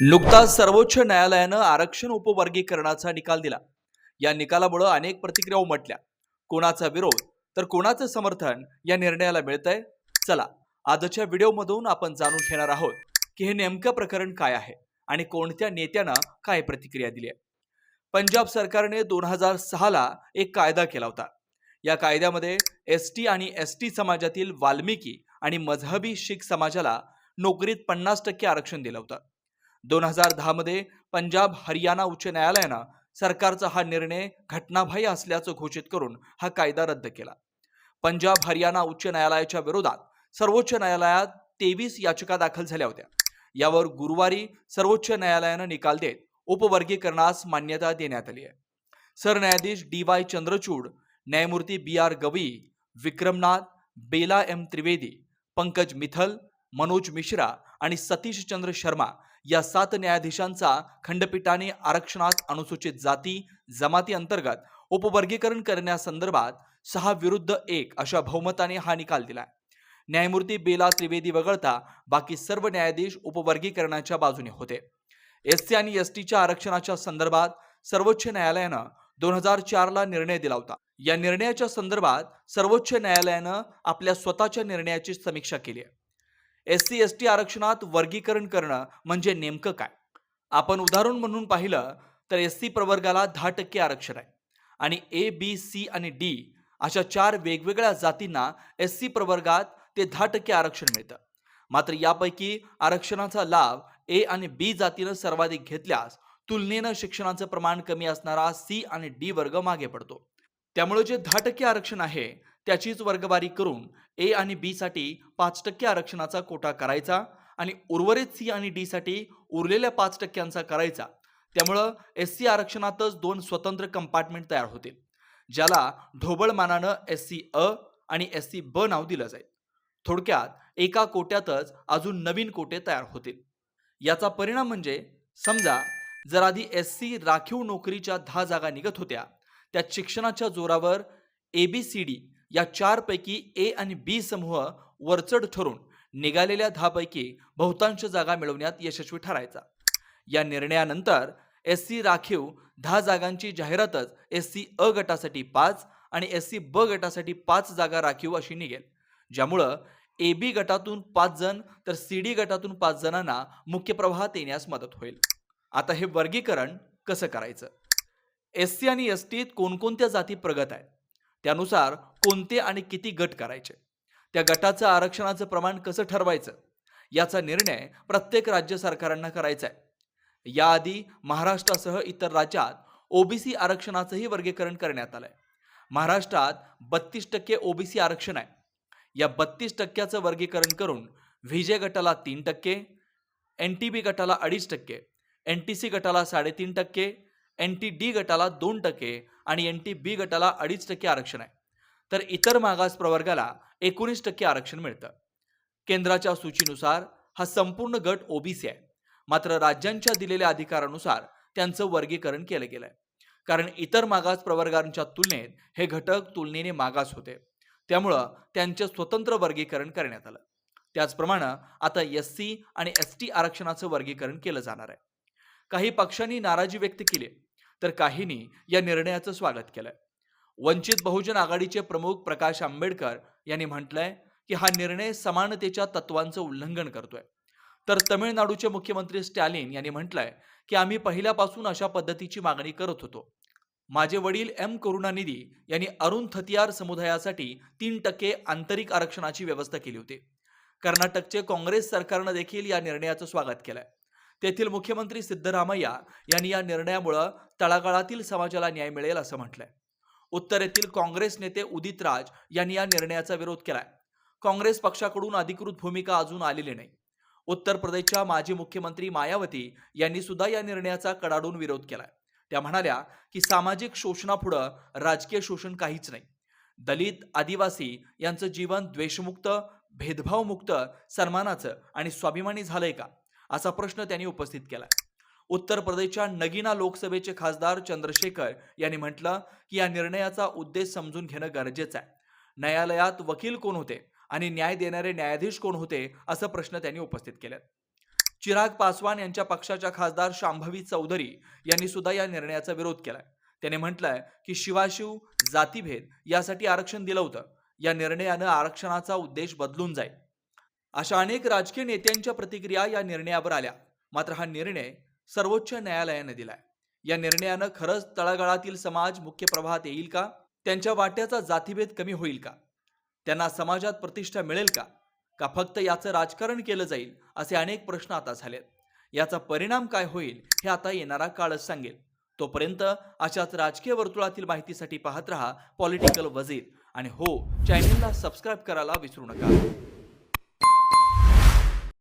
नुकताच सर्वोच्च न्यायालयानं आरक्षण उपवर्गीकरणाचा निकाल दिला. या निकालामुळे अनेक प्रतिक्रिया उमटल्या. कोणाचा विरोध तर कोणाचं समर्थन या निर्णयाला मिळतंय? चला आजच्या व्हिडिओमधून आपण जाणून घेणार आहोत की हे नेमकं प्रकरण काय आहे आणि कोणत्या नेत्यानं काय प्रतिक्रिया दिली आहे. पंजाब सरकारने दोन हजार सहाला एक कायदा केला होता. या कायद्यामध्ये एस टी आणि एस टी समाजातील वाल्मिकी आणि मझहबी शीख समाजाला नोकरीत पन्नास टक्के आरक्षण दिलं होतं. दोन हजार दहामध्ये पंजाब हरियाणा उच्च न्यायालयानं सरकारचा हा निर्णय घटनाबाह्य असल्याचं घोषित करून हा कायदा रद्द केला. पंजाब हरियाणा उच्च न्यायालयाच्या विरोधात सर्वोच्च न्यायालयात तेवीस याचिका दाखल झाल्या होत्या. यावर गुरुवारी सर्वोच्च न्यायालयानं निकाल देत उपवर्गीकरणास मान्यता देण्यात आली आहे. सरन्यायाधीश डी वाय चंद्रचूड न्यायमूर्ती B R Gavai Vikramnath Bela M Trivedi Pankaj Mithal Manoj Mishra आणि सतीश चंद्र शर्मा या सात न्यायाधीशांचा खंडपीठाने आरक्षणात अनुसूचित जाती जमाती अंतर्गत उपवर्गीकरण करण्यासंदर्भात सहा विरुद्ध एक अशा बहुमताने हा निकाल दिलाय. न्यायमूर्ती बेला त्रिवेदी वगळता बाकी सर्व न्यायाधीश उपवर्गीकरणाच्या बाजूने होते. एस सी आणि एस टीच्या आरक्षणाच्या संदर्भात सर्वोच्च न्यायालयानं दोन हजार चारला निर्णय दिला होता. या निर्णयाच्या संदर्भात सर्वोच्च न्यायालयानं आपल्या स्वतःच्या निर्णयाची समीक्षा केली आहे. एस सी एस टी आरक्षणात वर्गीकरण करणं म्हणजे नेमकं काय? आपण उदाहरण म्हणून पाहिलं तर एस सी प्रवर्गाला दहा टक्के आरक्षण आहे आणि ए बी सी आणि डी अशा चार वेगवेगळ्या जातींना एस सी प्रवर्गात ते दहा टक्के आरक्षण मिळतं. मात्र यापैकी आरक्षणाचा लाभ ए आणि बी जातीनं सर्वाधिक घेतल्यास तुलनेनं शिक्षणाचं प्रमाण कमी असणारा सी आणि डी वर्ग मागे पडतो. त्यामुळे जे दहा टक्के आरक्षण आहे त्याचीच वर्गवारी करून ए आणि बीसाठी पाच टक्के आरक्षणाचा कोटा करायचा आणि उर्वरित सी आणि डीसाठी उरलेल्या पाच टक्क्यांचा करायचा. त्यामुळं एस सी आरक्षणातच दोन स्वतंत्र कंपार्टमेंट तयार होतील ज्याला ढोबळ मानानं एस सी अ आणि एस सी ब नाव दिलं जाईल. थोडक्यात एका कोट्यातच अजून नवीन कोटे तयार होतील. याचा परिणाम म्हणजे समजा जर आधी एस सी राखीव नोकरीच्या दहा जागा निघत होत्या त्यात शिक्षणाच्या जोरावर ए बी सी डी या चारपैकी ए आणि बी समूह वरचढ ठरून निघालेल्या दहापैकी बहुतांश जागा मिळवण्यात यशस्वी ठरायचा. या निर्णयानंतर एस सी राखीव दहा जागांची जाहिरातच एस सी अ गटासाठी पाच आणि एस सी ब गटासाठी पाच जागा राखीव अशी निघेल. ज्यामुळं ए बी गटातून पाच जण तर सी डी गटातून पाच जणांना मुख्य प्रवाहात येण्यास मदत होईल. आता हे वर्गीकरण कसं करायचं? एस सी आणि एस टीत कोणकोणत्या जाती प्रगत आहेत? त्यानुसार कोणते आणि किती गट करायचे? त्या गटाचं आरक्षणाचं प्रमाण कसं ठरवायचं? याचा निर्णय प्रत्येक राज्य सरकारांना करायचा आहे. याआधी महाराष्ट्रासह इतर राज्यात ओबीसी आरक्षणाचंही वर्गीकरण करण्यात आलंय. महाराष्ट्रात बत्तीस टक्के ओबीसी आरक्षण आहे. या बत्तीस टक्क्याचं वर्गीकरण करून व्हीजे गटाला तीन टक्के एन टी बी गटाला अडीच टक्के एन टी सी गटाला साडेतीन टक्के एन टी डी गटाला दोन टक्के आणि एन टी बी गटाला अडीच टक्के आरक्षण आहे. तर इतर मागास प्रवर्गाला एकोणीस टक्के आरक्षण मिळतं. केंद्राच्या सूचीनुसार हा संपूर्ण गट ओबीसी आहे. मात्र राज्यांच्या दिलेल्या अधिकारानुसार त्यांचं वर्गीकरण केलं गेलंय. कारण इतर मागास प्रवर्गांच्या तुलनेत हे घटक तुलनेने मागास होते. त्यामुळं त्यांचे स्वतंत्र वर्गीकरण करण्यात आलं. त्याचप्रमाणे आता एस सी आणि एस टी आरक्षणाचं वर्गीकरण केलं जाणार आहे. काही पक्षांनी नाराजी व्यक्त केली. तर काहींनी या निर्णयाचं स्वागत केलंय. वंचित बहुजन आघाडीचे प्रमुख प्रकाश आंबेडकर यांनी म्हटलंय की हा निर्णय समानतेच्या तत्वांचं उल्लंघन करतोय. तर तमिळनाडूचे मुख्यमंत्री स्टॅलिन यांनी म्हटलंय की आम्ही पहिल्यापासून अशा पद्धतीची मागणी करत होतो. माझे वडील एम करुणानिधी यांनी अरुण थतियार समुदायासाठी तीन टक्के आंतरिक आरक्षणाची व्यवस्था केली होती. कर्नाटकचे काँग्रेस सरकारनं देखील या निर्णयाचं स्वागत केलंय. तेथील मुख्यमंत्री सिद्धरामय्या यांनी या निर्णयामुळं तळागाळातील समाजाला न्याय मिळेल असं म्हटलंय. उत्तरेतील काँग्रेस नेते उदित राज यांनी या निर्णयाचा विरोध केलाय. काँग्रेस पक्षाकडून अधिकृत भूमिका अजून आलेली नाही. उत्तर प्रदेशच्या माजी मुख्यमंत्री मायावती यांनी सुद्धा या निर्णयाचा कडाडून विरोध केलाय. त्या म्हणाल्या की सामाजिक शोषणापुढं राजकीय शोषण काहीच नाही. दलित आदिवासी यांचं जीवन द्वेषमुक्त भेदभावमुक्त सन्मानाचं आणि स्वाभिमानी झालंय का? असा प्रश्न त्यांनी उपस्थित केलाय. उत्तर प्रदेशच्या नगिना लोकसभेचे खासदार चंद्रशेखर यांनी म्हटलं की या निर्णयाचा उद्देश समजून घेणं गरजेचं आहे. न्यायालयात वकील कोण होते आणि न्याय देणारे न्यायाधीश कोण होते असं प्रश्न त्यांनी उपस्थित केले चिराग पासवान यांच्या पक्षाच्या खासदार शांभवी चौधरी यांनी सुद्धा या निर्णयाचा विरोध केलाय. त्याने म्हटलंय की शिवाशिव जातीभेद यासाठी आरक्षण दिलं होतं. या निर्णयानं आरक्षणाचा उद्देश बदलून जाईल. अशा अनेक राजकीय नेत्यांच्या प्रतिक्रिया या निर्णयावर आल्या. मात्र हा निर्णय सर्वोच्च न्यायालयाने दिलाय. या निर्णयानं खरंच तळागाळातील समाज मुख्य प्रवाहात येईल का? त्यांच्या वाट्याचा जातीभेद कमी होईल का? त्यांना समाजात प्रतिष्ठा मिळेल का? का फक्त याचं राजकारण केलं जाईल असे अनेक प्रश्न आता झालेत. याचा परिणाम काय होईल हे आता येणारा काळच सांगेल. तोपर्यंत अशाच राजकीय वर्तुळातील माहितीसाठी पाहत रहा पॉलिटिकल वजीर. आणि हो चॅनेलला सबस्क्राईब करायला विसरू नका.